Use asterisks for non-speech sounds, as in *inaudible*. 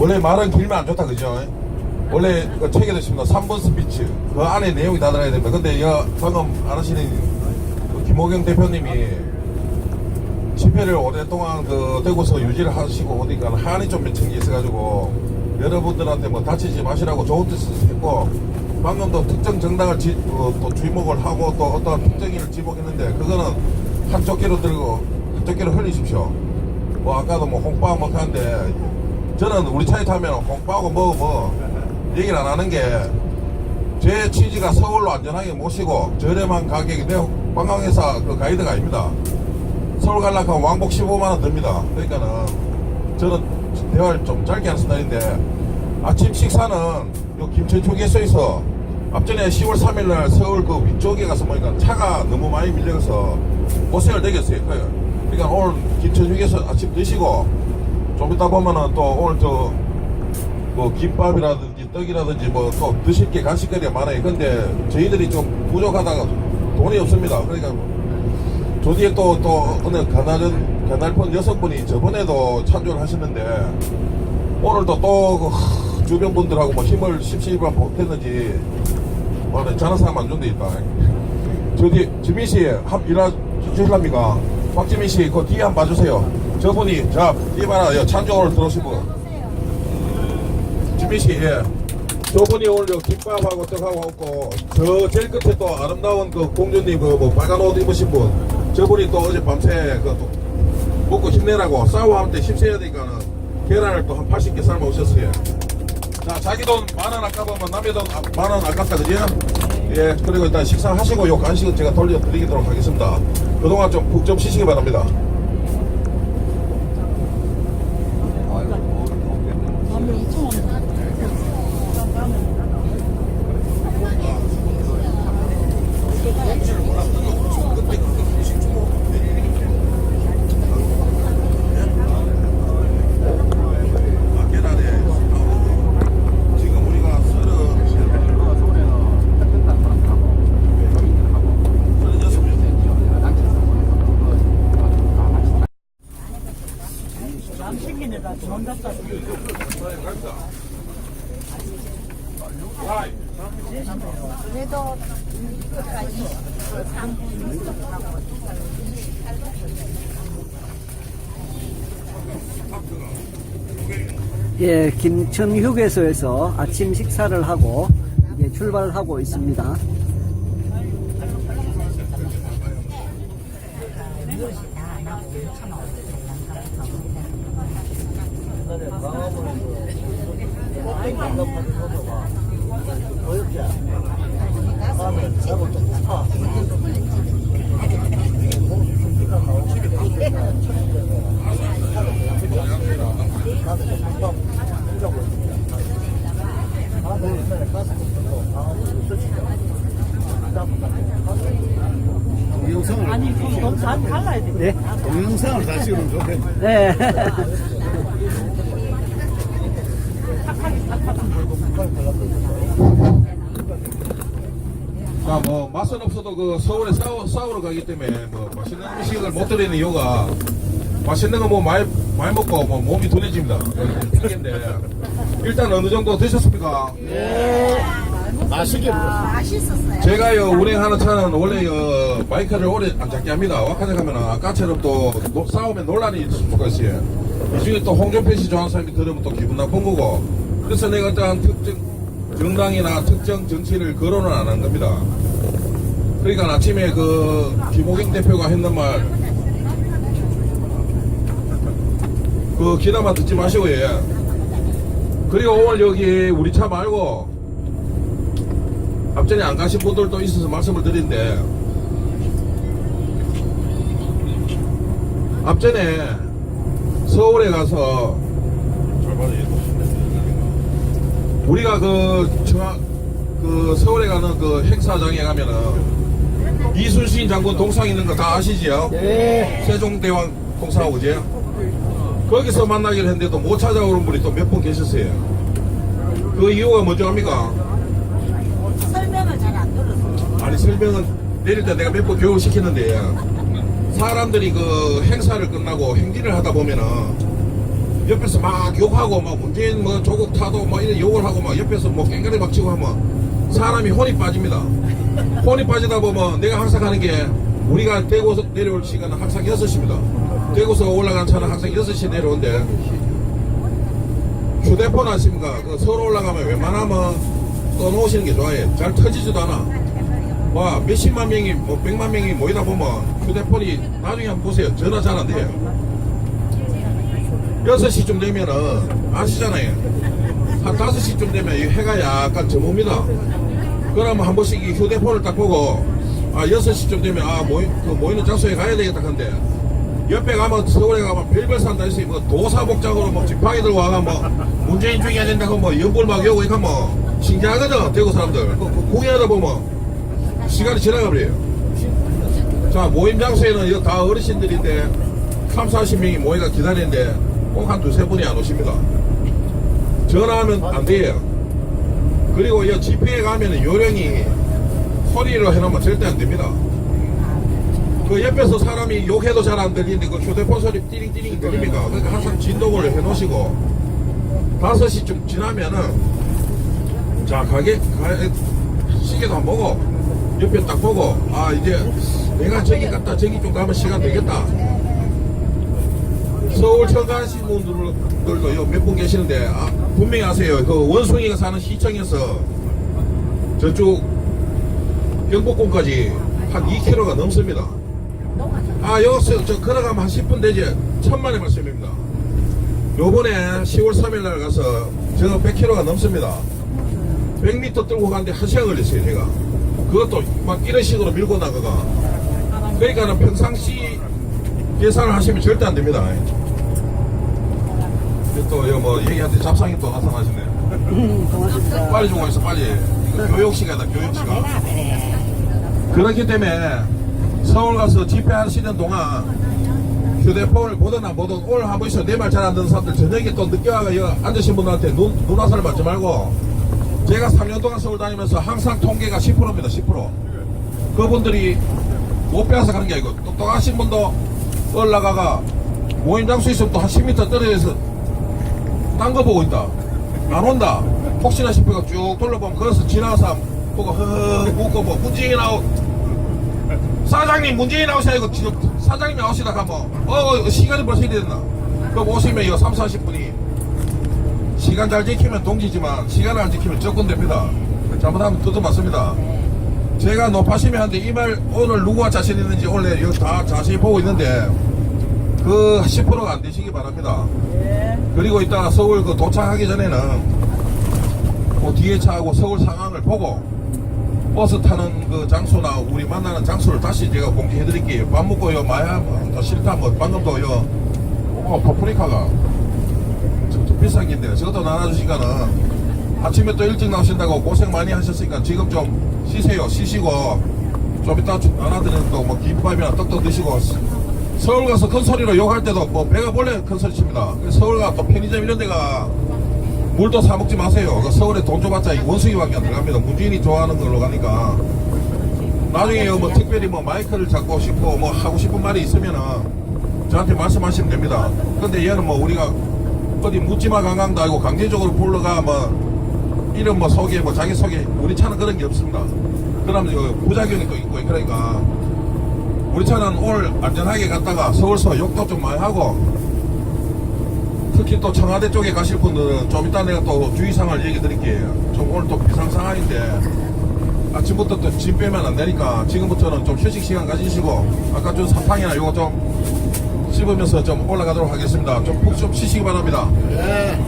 원래 말은 길면 안 좋다 그죠? 원래 그 책에도 있습니다. 3번 스피치 그 안에 내용이 다 들어야 됩니다. 근데 여 방금 아시는 그 김호경 대표님이 집회를 오랫동안 그 대구서 유지를 하시고 오니까 한이 좀 맺힌 게 있어가지고 여러분들한테 뭐 다치지 마시라고 좋은 뜻을 했고 방금 도 특정 정당을 지, 어, 또 주목을 하고 또 어떤 특정인을 지목했는데 그거는 한쪽 귀로 들고 한쪽 귀로 흘리십시오. 뭐 아까도 뭐 홍빵 뭐 하는데 저는 우리 차에 타면 홍빵하고 뭐뭐 얘기를 안 하는 게 제 취지가 서울로 안전하게 모시고 저렴한 가격에 내 관광회사 그 가이드가 아닙니다. 서울 하면 왕복 15만원 듭니다. 그러니까는 저는 대화를 좀 짧게 하는 스타일인데 아침 식사는 요 김천초기에 써있어 앞전에 10월 3일날 서울 그 위쪽에 가서 보니까 차가 너무 많이 밀려서 고생을 되겠어요. 그러니까 오늘 김천초기에서 아침 드시고 좀 이따 보면은 또 오늘 저 뭐 김밥이라든지 떡이라든지 뭐 또 드실 게 간식거리가 많아요. 근데 저희들이 좀 부족하다가 돈이 없습니다. 그러니까 저 뒤에 또, 또, 어느 가나전, 가날폰 여성분이 저번에도 참조를 하셨는데, 오늘도 또, 그, 하, 주변 분들하고 뭐 힘을 십시일반 못했는지, 뭐, 자는 사람 안 좋은 데 있다. 저 뒤에, 지민 씨, 합, 일하, 주실랍니까? 박지민 씨, 그 뒤에 한 번 봐주세요. 저분이, 자, 뒤에 봐라. 여, 참조 오늘 들어오신 분. 지민 씨, 예. 저분이 오늘 저 김밥하고 떡하고 없고 저 제일 끝에 또 아름다운 그 공주님 그 뭐 빨간 옷 입으신 분 저분이 또 어제 밤새 그또 먹고 힘내라고 싸워하는데 힘써야 되니까는 계란을 또 한 80개 삶아 오셨어요. 자 자기 돈 만 원 아까보면 남의 돈 만 원 아깝다 그죠? 예 그리고 일단 식사하시고 요 간식은 제가 돌려드리도록 하겠습니다. 그동안 좀 푹좀 쉬시기 바랍니다. 아, 계란에 지금 우리가 서른 서른여섯 명 남식민에다 돈 갖다 예, 김천 휴게소에서 아침 식사를 하고 이제 출발을 하고 있습니다. 동영상을 아니 그돈잘 갈라야 돼. 네. 동영상을 다시 그러면 좋겠네. 네. *laughs* 자, 뭐 맛은 없어도 그 서울에 싸우, 싸우러 가기 때문에 뭐 맛있는 음식을 못 드리는 이유가 맛있는 거 뭐 많이 많이 먹고 뭐 몸이 둔해집니다. 그런데 일단 어느 정도 드셨습니까? 맛있게 먹어. 맛있었어요. 제가요 운행하는 차는 원래 요 마이크를 오래 안 잡게 합니다. 와카제 가면 아까처럼 또 노- 싸우면 논란이 있을 수가 있어요. 이 중에 또 홍준표 씨 좋아하는 사람이 들으면 또 기분 나쁜 거고. 그래서 내가 어떠한 특정 정당이나 특정 정치를 거론을 안 한 겁니다. 그러니까 아침에 그 김호경 대표가 했는 말, 그 기다만 듣지 마시고 예. 그리고 오늘 여기 우리 차 말고 앞전에 안 가신 분들도 있어서 말씀을 드린데 앞전에 서울에 가서 우리가 그, 저, 그 서울에 가는 그 행사장에 가면은 이순신 장군 동상 있는 거 다 아시지요? 네. 세종대왕 동상하고지 거기서 만나기로 했는데도 못 찾아오는 분이 또 몇 분 계셨어요. 그 이유가 뭔지 압니까? 설명을 잘 안 들었어. 아니 설명은 내릴 때 내가 몇 번 교육을 시켰는데 사람들이 그 행사를 끝나고 행진을 하다 보면은 옆에서 막 욕하고 막 문재인 뭐 조국 타도 막 이런 욕을 하고 막 옆에서 뭐 깽가리 막 치고 하면 사람이 혼이 빠집니다. 혼이 빠지다 보면 내가 항상 하는 게 우리가 대구에서 내려올 시간은 항상 6시입니다. 대구에서 올라가는 차는 항상 6시에 내려오는데 휴대폰 아십니까? 그 서울 올라가면 웬만하면 떠놓으시는 게 좋아요. 잘 터지지도 않아. 와, 몇십만 명이, 뭐, 백만 명이 모이다 보면 휴대폰이 나중에 한번 보세요. 전화 잘 안 돼요. 6시쯤 되면은 아시잖아요. 한 5시쯤 되면 이 해가 약간 저뭅니다. 그러면 한 번씩 이 휴대폰을 딱 보고 아 6시쯤 되면 아 모이, 그 모이는 장소에 가야 되겠다 한데 옆에 가면 서울에 가면 별별 산다 있어요. 뭐 도사복장으로 뭐 지팡이 들고 와가 뭐 문재인 중이야 된다고 뭐 연골 막 여고 이렇게 뭐 신기하거든 대구 사람들 그, 그 구경하다 보면 시간이 지나가 버려요. 자 모임 장소에는 이거 다 어르신들인데 3, 40명이 모여가 기다리는데 꼭 한 두세 분이 안 오십니다. 전화하면 안 돼요. 그리고 이 집회에 가면은 요령이 소리로 해놓으면 절대 안 됩니다. 그 옆에서 사람이 욕해도 잘 안 들리는데 그 휴대폰 소리 띠링띠링 들립니까? 그러니까 항상 진동을 해놓으시고 5시쯤 지나면은 자 가게 가, 시계도 안 보고 옆에 딱 보고 아 이제 내가 저기 갔다 저기 좀 가면 시간 되겠다 서울 청가하신 분들도 몇 분 계시는데 아, 분명히 아세요. 그 원숭이가 사는 시청에서 저쪽 경복궁까지 한 2km가 넘습니다. 아 여기서 저 걸어가면 한 10분 되지. 천만의 말씀입니다. 요번에 10월 3일 날 가서 제가 100km가 넘습니다. 100m 끌고 가는데 1시간 걸렸어요 제가. 그것도 막 이런 식으로 밀고 나가가. 그러니까는 평상시 계산을 하시면 절대 안 됩니다 또 이거 뭐 얘기하는데 잡상이 또 나타나시네 음, 고맙습니다. 빨리 좀 와있어 빨리. 이거 교육 시간이다 교육 시간. 그렇기 때문에 서울 가서 집회하시는 동안 휴대폰을 보든 안 보든 오늘 한 번씩 내말 잘 안 듣는 사람들 저녁에 또 늦게 와가 여기 앉으신 분들한테 눈, 눈화살 맞지 말고. 제가 3년 동안 서울 다니면서 항상 통계가 10%입니다 10% 그분들이 못 빼앗아 가는 게 아니고 똑똑하신 분도 올라가가 모임 장소 있으면 또 한 10m 떨어져서 딴 거 보고 있다. 안 온다. 혹시나 싶어가 쭉 둘러보면 거기서 지나가서 보고 허허 웃고 뭐 문재인 나오 사장님 문재인 나오셔야 이거 지금 사장님 나오시다 가면 어 어, 시간이 벌써 이래 됐나? 그럼 오시면 이거 3, 40분이. 시간 잘 지키면 동지지만 시간을 안 지키면 적군 됩니다. 잘못하면 뜯어 맞습니다. 제가 높아심에 한데 이 말 오늘 누구가 자신 있는지 원래 이거 다 자세히 보고 있는데 그 10%가 안 되시기 바랍니다 그리고 이따 서울 그 도착하기 전에는 그 뒤에 차하고 서울 상황을 보고 버스 타는 그 장소나 우리 만나는 장소를 다시 제가 공개해 드릴게요. 밥 먹고 요 마야 뭐 싫다 뭐 방금도 요 어, 파프리카가 좀, 좀 비싼 긴데 저것도 나눠주시니까는 아침에 또 일찍 나오신다고 고생 많이 하셨으니까 지금 좀 쉬세요. 쉬시고 좀 이따 나눠드리는 또뭐 김밥이나 떡도 드시고 서울 가서 큰 소리로 욕할 때도 뭐 배가 원래 큰 소리 칩니다. 서울 가또 편의점 이런 데가 물도 사 먹지 마세요. 그 서울에 돈 줘봤자 이 원숭이밖에 안 들어갑니다. 문재인이 좋아하는 걸로 가니까 나중에 뭐 특별히 뭐 마이크를 잡고 싶고 뭐 하고 싶은 말이 있으면은 저한테 말씀하시면 됩니다. 근데 얘는 뭐 우리가 어디 묻지마 관광도 아니고 강제적으로 불러가 뭐 이름 뭐 소개 뭐 자기 소개 우리 차는 그런 게 없습니다. 그러면 부작용이 또 있고 그러니까 우리 차는 오늘 안전하게 갔다가 서울서 욕도 좀 많이 하고 특히 또 청와대 쪽에 가실 분들은 좀 이따 내가 또 주의사항을 얘기 드릴게요. 좀 오늘 또 비상 상황인데 아침부터 또 짐 빼면 안 되니까 지금부터는 좀 휴식 시간 가지시고 아까 준 사탕이나 요거 좀 씹으면서 좀 올라가도록 하겠습니다. 좀 푹좀 쉬시기 바랍니다. 예.